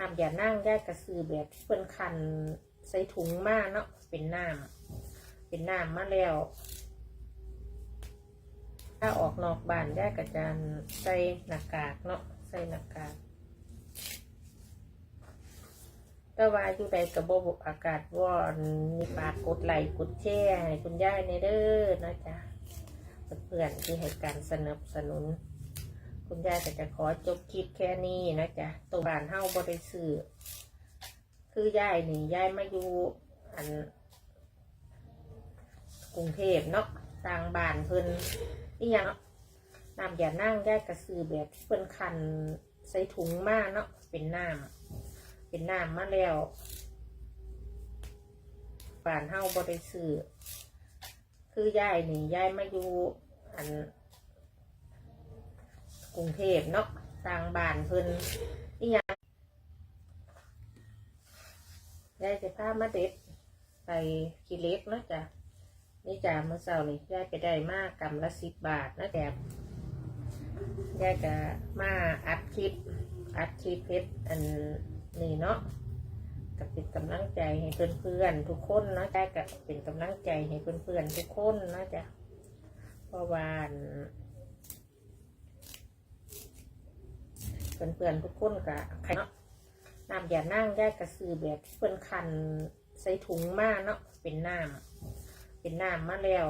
น้ำอย่านั่งย่ายกระสือแบบที่เพิ่นคันใส่ถุงมากเนาะเป็นน้ำเป็นน้ำมาแล้ว ถ้าออกนอกบ้านย่ายกระจานใส่หน้ากากเนาะใส่หน้ากากแต่ว่าอยู่ใดกระบบอากาศว่อนมีปากกดไหลกดแช่ให้คุณย่ายในเด้อนะจ๊ะเพื่อนที่ให้การสนับสนุน คุณยายก็จะขอจบคลิปแค่นี้นะจ๊ะตัวบ้านเฮาบ่ได้ซื้อ คือยายนี่ยายมาอยู่อัน กรุงเทพเนาะต่างบ้านเพิ่นนี่ยังน้ำอย่านั่งยายก็ซื้อแบบที่เพิ่นคันใส่ถุงมาเนาะเป็นน้ำเป็นน้ำมาแล้วบ้านเฮาบ่ได้ซื้อ คือยายนี่ยายมาอยู่อัน กรุงเทพเนาะต่างบ้านเพิ่นนี่ยังยายจะพามาเด็ดใส่กิเล็กเนาะจ้ะนี่จ้ะเมื่อเช้านี่ยายไปได้มากกำละสิบบาทนะแต่ยายจะมาอัดคลิปอัดคลิปเพชรอันนี้เนาะก็เป็นกำลังใจให้เพื่อนๆทุกคนเนาะยายก็เป็นกำลังใจให้เพื่อนๆทุกคนเนาะจ้ะเพราะว่าอัน เพื่อนๆทุกคนกะใครเนาะน้ำอย่านั่งย่ายกระสือแบบที่เพิ่นคันใส่ถุงมาเนาะเป็นน้ำเป็นน้ำมาแล้ว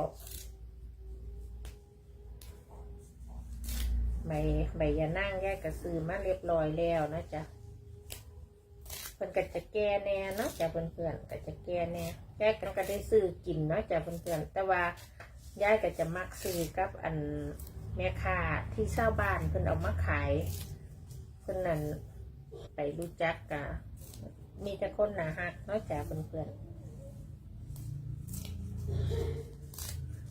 ใบใบอย่านั่งย่ายกระสือมาเรียบร้อยแล้วนะจ๊ะเพิ่นก็จะแก้แน่เนาะจ้ะเพื่อนๆก็จะแก้แน่แก้กันก็ได้ซื้อกินเนาะจ้ะเพื่อนๆแต่ว่ายายก็จะมักซื้อกับอันแม่ค้าที่เช่าบ้านเพิ่นเอามาขาย คนนั้นไปรู้จักกะมีแต่คนหนาหักนอกจากเพื่อนๆ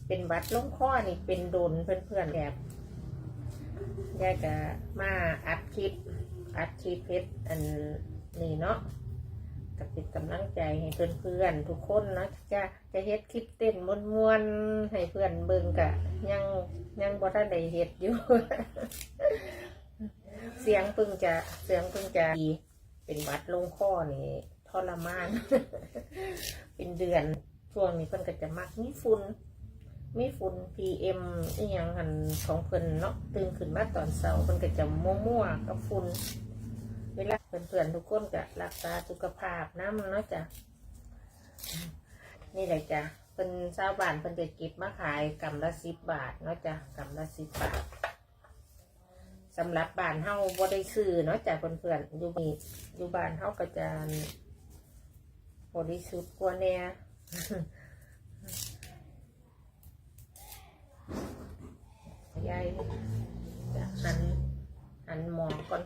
เป็นบัดลงข้อนี่เป็นโดนเพื่อนๆแบบยายกะมาอัดคลิป อัดคลิปเพชรอันนี้เนาะก็เป็นกำลังใจให้เพื่อนๆทุกคนเนาะจะจะเฮ็ดคลิปเต้นมวนๆให้เพื่อนเบิ่งกะยังยังบ่ทันได้เฮ็ดอยู่ เสียงเพึ่งจะเสียงเพึ่งจะดีเป็นวัดลงข้อนี่ทรมาน เป็นเดือนช่วงนี้เพิ่นก็จะมักมีฝุ่นมีฝุ่น PM อีหยังหันของเพิ่นเนาะตื่นขึ้นมาตอนเช้าเพิ่นก็จะมั่วๆกับฝุ่นเวลาเพื่อนๆทุกคนก็รักษาสุขภาพน้ำเนาะจ้ะนี่แหละจ้ะเพิ่นชาวบ้านเพิ่นจะเก็บมาขายกำละสิบบาทเนาะจ้ะกำละสิบบาท สำหรับบ้านเฮาบ่ได้ซื้อเนาะจากเพื่อนๆอยู่นี่อยู่บ้านเฮาก็จะบริสุทธิ์กว่าแน่ยายจะหันหันหมอก่อน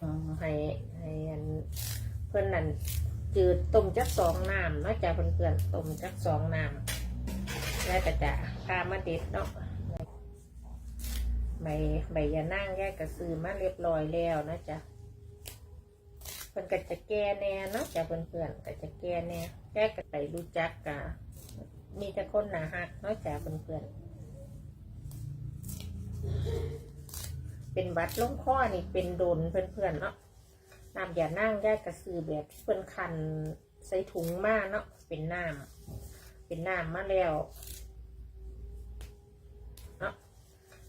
อืมให้ให้อันเพื่อนนั่นจืดต้มจักสองน้ำเนาะจากเพื่อนๆต้มจักสองน้ำแล้วก็จะพามาเด็ดเนาะ ใบใบยานั่งแยกกระซื้อมาเรียบร้อยแล้วนะจ๊ะเพิ่นก็จะแก้แน่เนาะจ้ะเพื่อนๆก็จะแก้แน่แยก้ก็ไปรู้จักกะมีแต่คนหนาหักเนาะจ้ะเพื่อนๆเป็นบัดลงข้อนี่เป็นโดนเพื่อนๆเนาะน้ำยานั่งแยกกระซื้อแบบที่เพิ่นคันใส่ถุงมาเนาะเป็นน้ำเป็นน้ำมาแล้ว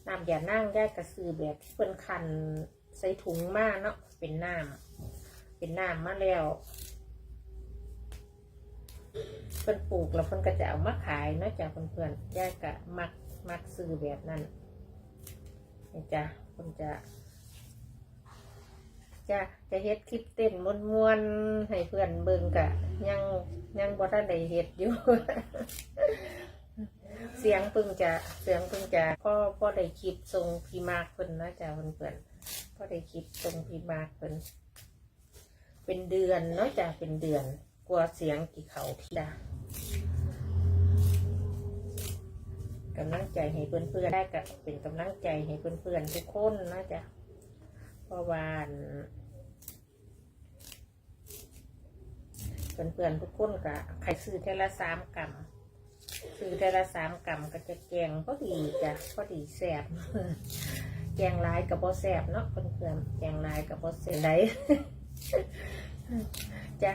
น้ำอย่านั่งแยกกระสือแบบที่เพิ่นคันใส่ถุงมากเนาะเป็นน้ำเป็นน้ำมาแล้วเพิ่นปลูกแล้วเพิ่นก็จะเอามาขายเนาะจากเพื่อนๆแยกกะมักมักซื้อแบบนั้นนี่จ้ะเพิ่นจะจะจะเฮ็ดคลิปเต้นม้วนๆให้เพื่อนเบิ่งกะ ยังยังบ่ทันได้เฮ็ดอยู่ เสียงเพึ่งจะเสียงเพึ่งจะพ่อพ่อได้คลิปทรงพีมากเพิ่นนะจ๊ะเพื่อนๆพ่อได้คลิปทรงพีมากเพิ่นเป็นเดือนเนาะจ้ะเป็นเดือนกลัวเสียงกี่เขาที่จ้ะกำลังใจให้เพื่อนๆได้กับเป็นกำลังใจให้เพื่อนๆทุกคนนะจ๊ะเพราะว่าเพื่อนๆทุกคนกะใครซื้อเทละสามกรั มคือแต่ละสามกรัมก็จะแกงพอดีจ้ะพอดีแซ่บแกงลายกับบ่แซ่บเนาะเพื่อนๆแกงลายกับบ่แซ่บไดจะ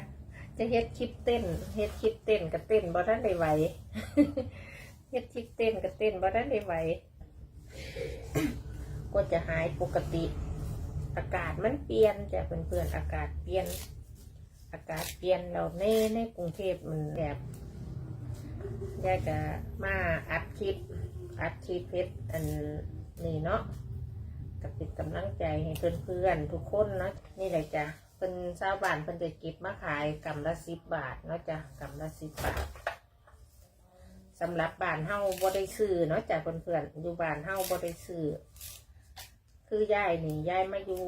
จะเฮ็ดคลิปเต้นเฮ็ดคลิปเต้นกับเต้นบ่ทันได้ไหวเฮ็ดคลิปเต้นกับเต้นบ่ทันได้ไหวก็จะหายปกติ อากาศมันเปลี่ยนจ้ะเพื่อนๆอากาศเปลี่ยน อากาศเปลี่ยนเราในในกรุงเทพมันแบบ ยายก็มาอัดคลิป อัดคลิปเพชรอันนี้เนาะก็เป็นกำลังใจให้เพื่อนๆทุกคนเนาะนี่แหละจ้ะเป็นชาวบ้านเพิ่นจะเก็บมาขายกำละสิบบาทเนาะจ้ะกำละสิบบาทสำหรับบ้านเฮาบ่ได้ซื้อเนาะจ้ะเพื่อนๆอยู่บ้านเฮาบ่ได้ซื้อคือยายนี่ยายมาอยู่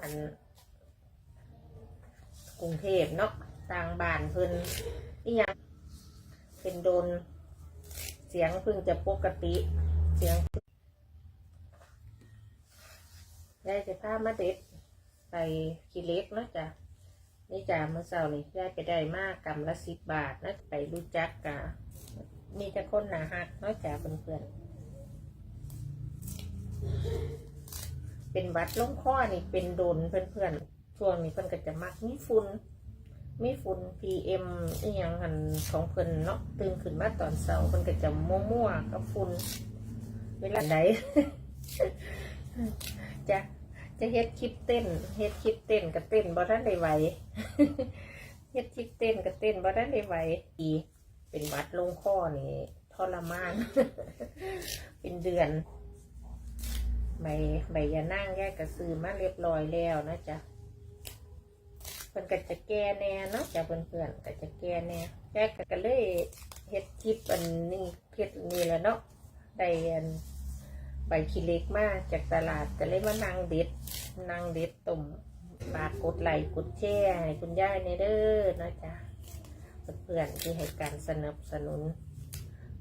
อันกรุงเทพเนาะต่างบ้านเพิ่นนี่ยัง เป็นโดน เสียงเพิ่งจะปกติ เสียงยายจะพามาเด็ดไปกิเล็กเนาะจ้ะนี่จ้ะเมื่อเช้านี่ยายไปได้มากกำละสิบบาทนะไปรู้จักกะมีแต่คนหนาหักเนาะจ้ะเพื่อนๆเป็นวัดลงคอนี่เป็นโดนเพื่อนๆช่วงนี้เพิ่นก็จะมักมีฝุ่น มีฝุ่น PM อีหยังหันของเพิ่นเนาะตื่นขึ้นมาตอนเช้าเพิ่นก็จะมั่วๆกับฝุ่นเวลาใดจะจะเฮ็ดคลิปเต้นเฮ็ดคลิปเต้นกับเต้นบ่ทันได้ไหวเฮ็ดคลิปเต้นกับเต้นบ่ทันได้ไหวอีเป็นวัดลงคอนี่ทรมาน เป็นเดือน ใบใบยานั่งแยกกระซื้อมาเรียบร้อยแล้วนะจ๊ะ เพิ่นก็จะแก้แน่เนาะจ้ะเพื่อนๆก็จะแก้แน่แยกก็เลยเฮ็ดคลิปอันนี้เพชรนี่แหละเนาะได้อันใบขี้เล็กมากจากตลาดก็เลยมานั่งเด็ดนั่งเด็ดตุ่มฝากกดไลค์กดแชร์ให้คุณยายในเด้อนะจ๊ะเพื่อนๆที่ให้การสนับสนุน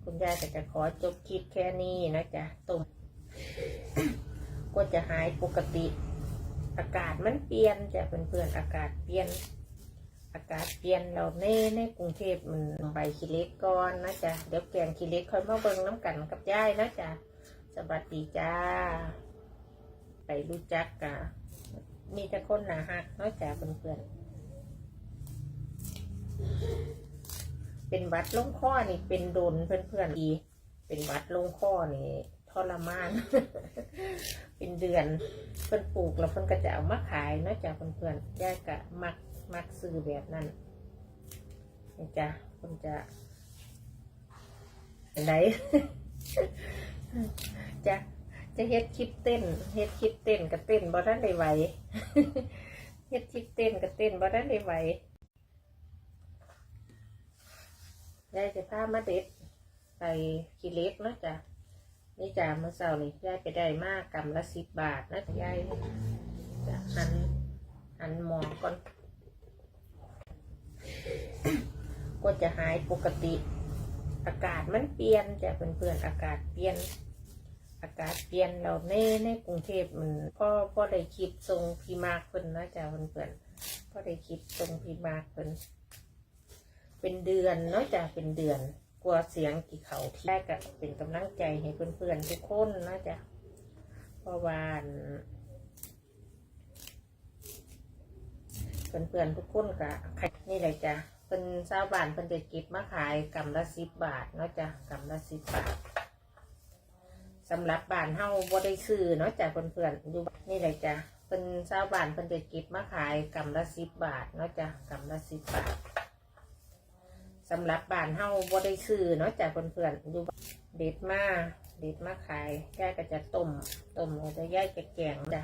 คุณยายก็จะขอจบคลิปแค่นี้นะจ๊ะตุ่มก็จะหายปกติ อากาศมันเปลี่ยนจ้ะเพื่อนๆอากาศเปลี่ยน อากาศเปลี่ยนเราในในกรุงเทพมันใบขี้เล็กก่อนนะจ๊ะเดี๋ยวแกงขี้เล็กค่อยมาเบิ่งน้ำกันกับย่ายนะจ๊ะสวัสดีจ้า ไปรู้จักกะมีแต่คนหนาหักเนาะจ้ะเพื่อนๆเป็นวัดลงคอนี่เป็นโดนเพื่อนๆดี เป็นวัดลงคอนี่ ทรมาน เป็นเดือนเพิ่นปลูกแล้วเพิ่นก็จะเอามาขายเนาะจ้ะเพื่อนๆยายก็มักมักซื้อแบบนั้นนี่จ้ะเพิ่นจะไหนจะจะเฮ็ดคลิปเต้นเฮ็ดคลิปเต้นกับเต้นบ่ทันได้ไหวเฮ็ดคลิปเต้นกับเต้นบ่ทันได้ไหวยายจะพามาเด็ดไปกิเล็กเนาะจ้ะ นี่จ้าเมื่อเช้านี่ยายไปได้มากกำละสิบบาทนะยายจะหันหันหมองก่อน ก็จะหายปกติ อากาศมันเปลี่ยนจะเพื่อนๆอากาศเปลี่ยน อากาศเปลี่ยนเราในในกรุงเทพมันพ่อพ่อได้คลิปทรงพีมากเพิ่นนะจ้ะเพื่อนๆพ่อได้คลิปทรงพีมากเพิ่นเป็นเดือนเนาะจ้ะเป็นเดือน ลัวเสียงกี่เขาที่แรกก็เป็นกำลังใจให้เพื่อนๆทุกคนนะจ๊ะเพราะว่าเพื่อนๆทุกคนก็นี่เลยจ้ะเป็นชาวบ้านเพิ่นจะเก็บมาขายกำละสิบบาทเนาะจ้ะกำละสิบบาทสำหรับบ้านเฮาบ่ได้ซื้อเนาะจ้ะเพื่อนๆอยู่นี่เลยจ้ะเป็นชาวบ้านเพิ่นจะเก็บมาขายกำละสิบบาทเนาะจ้ะกำละสิบบาท สำหรับบ้านเฮาบ่ได้ซื้อเนาะจากเพื่อนๆอยู่เด็ดมาเด็ดมาขายยายก็จะต้มต้มแล้วจะยาจะแกงจ้ะ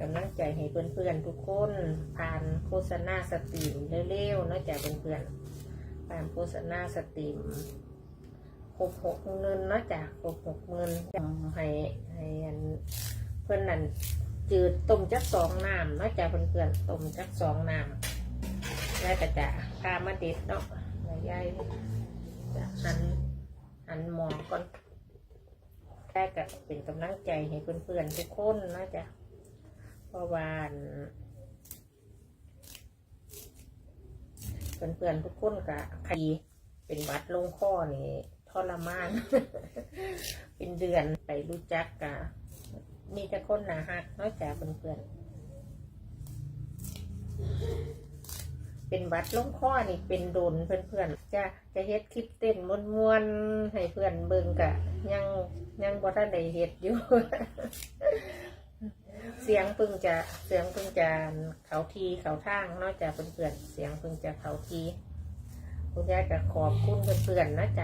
กำลังใจให้เพื่อนๆทุกคนผ่านโฆษณาสตรีมเร็วๆเนาะจากเพื่อนๆผ่านโฆษณาสตรีมครบหกเงินเนาะจ้ะครบหกเงินให้ให้เพื่อนนั่นจืดต้มจักสองน้ำเนาะจ้ะเพื่อนๆต้มจักสองน้ำายก็จะพามาเด็ดเนาะยายจะหันหันหมองก่อนยายก็เป็นกำลังใจให้เพื่อนๆทุกคนนะจ๊ะเพราะว่าเพื่อนๆทุกคนก็ใครเป็นวัดลงคอนี่ทรมาน เป็นเดือนไปรู้จักกะมีแต่คนหนาหักนอกจากเพื่อนๆ เป็นวัดลงข้อนี่เป็นโดนเพื่อนๆจะจะเฮ็ดคลิปเต้นมวนๆให้เพื่อนเบิ่งกะ ยังยังบ่ทันได้เฮ็ดอยู่ เสียงเพิ่งจะเสียงเพิ่งจะเขาทีเขาทางนอกจากเพื่อนๆเสียงเพิ่งจะเขาทีคุณยายจะขอบคุณเพื่อนๆนะจ๊ะ